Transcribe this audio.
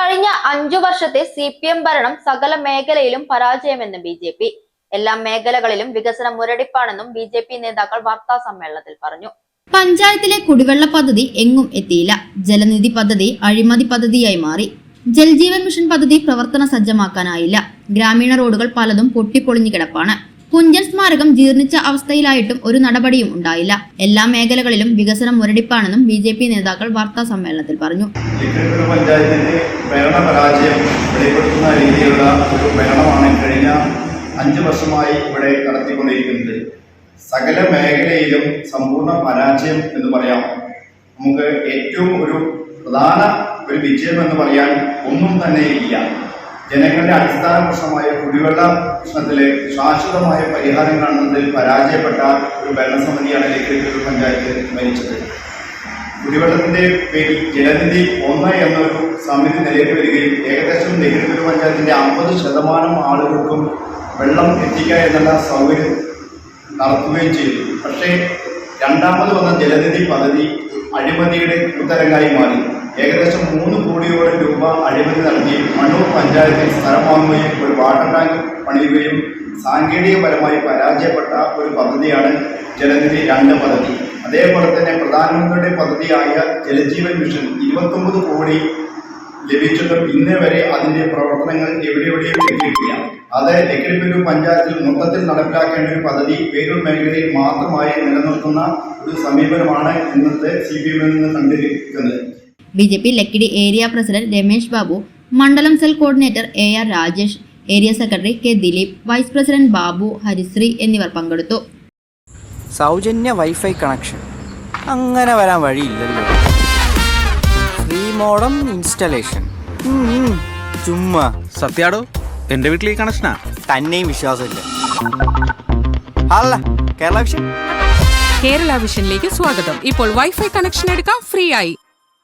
കഴിഞ്ഞ അഞ്ചു വർഷത്തെ C P M ഭരണം സകല മേഖലയിലും പരാജയമെന്ന് ബി ജെ പി. എല്ലാ മേഖലകളിലും വികസനം മുരടിപ്പാണെന്നും ബി ജെ പി നേതാക്കൾ വാർത്താ സമ്മേളനത്തിൽ പറഞ്ഞു. പഞ്ചായത്തിലെ കുടിവെള്ള പദ്ധതി എങ്ങും എത്തിയില്ല. ജലനിധി പദ്ധതി അഴിമതി പദ്ധതിയായി മാറി. ജൽജീവൻ മിഷൻ പദ്ധതി പ്രവർത്തന സജ്ജമാക്കാനായില്ല. ഗ്രാമീണ റോഡുകൾ പലതും പൊട്ടിപ്പൊളിഞ്ഞു കിടപ്പാണ്. കുഞ്ചൻ സ്മാരകം ജീർണിച്ച അവസ്ഥയിലായിട്ടും ഒരു നടപടിയും ഉണ്ടായില്ല. എല്ലാ മേഖലകളിലും വികസനം മുരടിപ്പാണെന്നും ബി ജെ പി നേതാക്കൾ വാർത്താ സമ്മേളനത്തിൽ പറഞ്ഞു. പഞ്ചായത്തിന്റെ ഭരണ പരാജയം ഒരു ഭരണമാണ് കഴിഞ്ഞ അഞ്ച് വർഷമായി ഇവിടെ നടത്തിക്കൊണ്ടിരിക്കുന്നത്. സകല മേഖലയിലും സമ്പൂർണ പരാജയം എന്ന് പറയാം. നമുക്ക് ഏറ്റവും ഒരു പ്രധാന ഒരു വിജയം എന്ന് പറയാൻ ഒന്നും തന്നെ ഇല്ല. ജനങ്ങളുടെ അടിസ്ഥാന പ്രശ്നമായ കുടിവെള്ള പ്രശ്നത്തിലെ ശാശ്വതമായ പരിഹാരം കാണുന്നതിൽ പരാജയപ്പെട്ട ഒരു ഭരണസമിതിയാണ് ലിക്കൽപുര പഞ്ചായത്ത് ഭരിച്ചത്. കുടിവെള്ളത്തിന്റെ പേരിൽ ജലനിധി ഒന്ന് എന്നൊരു സമിതി നിലയിൽ വരികയും ഏകദേശം നെഹ്റു പഞ്ചായത്തിന്റെ അമ്പത് ശതമാനം ആളുകൾക്കും വെള്ളം എത്തിക്കുക എന്നുള്ള സൗകര്യം നടത്തുകയും ചെയ്തു. പക്ഷേ രണ്ടാമത് വന്ന ജലനിധി പദ്ധതി അഴിമതിയുടെ കൂത്തരങ്ങായി മാറി. ഏകദേശം മൂന്ന് രൂപ അഴിമതി നടത്തി മണ്ണൂർ പഞ്ചായത്തിൽ സ്ഥലം വാങ്ങുകയും ഒരു വാട്ടർ ടാങ്ക് പണിയുകയും സാങ്കേതികപരമായി പരാജയപ്പെട്ട ഒരു പദ്ധതിയാണ് ജലനിധി രണ്ട് പദ്ധതി. അതേപോലെ തന്നെ പ്രധാനമന്ത്രിയുടെ പദ്ധതിയായ ജലജീവൻ മിഷൻ ഇരുപത്തൊമ്പത് കോടി ലഭിച്ചിട്ടും ഇന്നേ വരെ അതിന്റെ പ്രവർത്തനങ്ങൾ എവിടെയെവിടെയും ലഭിക്കില്ല അത് ലക്കിടിപ്പൂർ പഞ്ചായത്തിൽ മൊത്തത്തിൽ നടപ്പിലാക്കേണ്ട ഒരു പദ്ധതി പേരൂർ മേഖലയിൽ മാത്രമായി നിലനിർത്തുന്ന ഒരു സമീപനമാണ് ഇന്നത്തെ സി പി എമ്മിൽ നിന്ന് കണ്ടിരിക്കുന്നത്. B J P Lakkidi area president Ramesh Babu മണ്ഡലം cell coordinator A R Rajesh area secretary K Dileep vice president Babu Harisree എന്നിവർ പങ്കെടുത്തു. സൗജന്യ വൈഫൈ കണക്ഷൻ. അങ്ങനെ വരാൻ വഴിയില്ലല്ലോ. Free modem installation. ഉം, ചുമ്മാ. സത്യാടോ എന്റെ വീട്ടിൽ ഈ കണക്ഷനാ? തന്നെയും വിശ്വാസമില്ല. അല്ല കേരള വിഷൻ. കേരള വിഷനിലേക്ക് സ്വാഗതം. ഇപ്പോൾ വൈഫൈ കണക്ഷൻ എടുക്കാം ഫ്രീ ആയി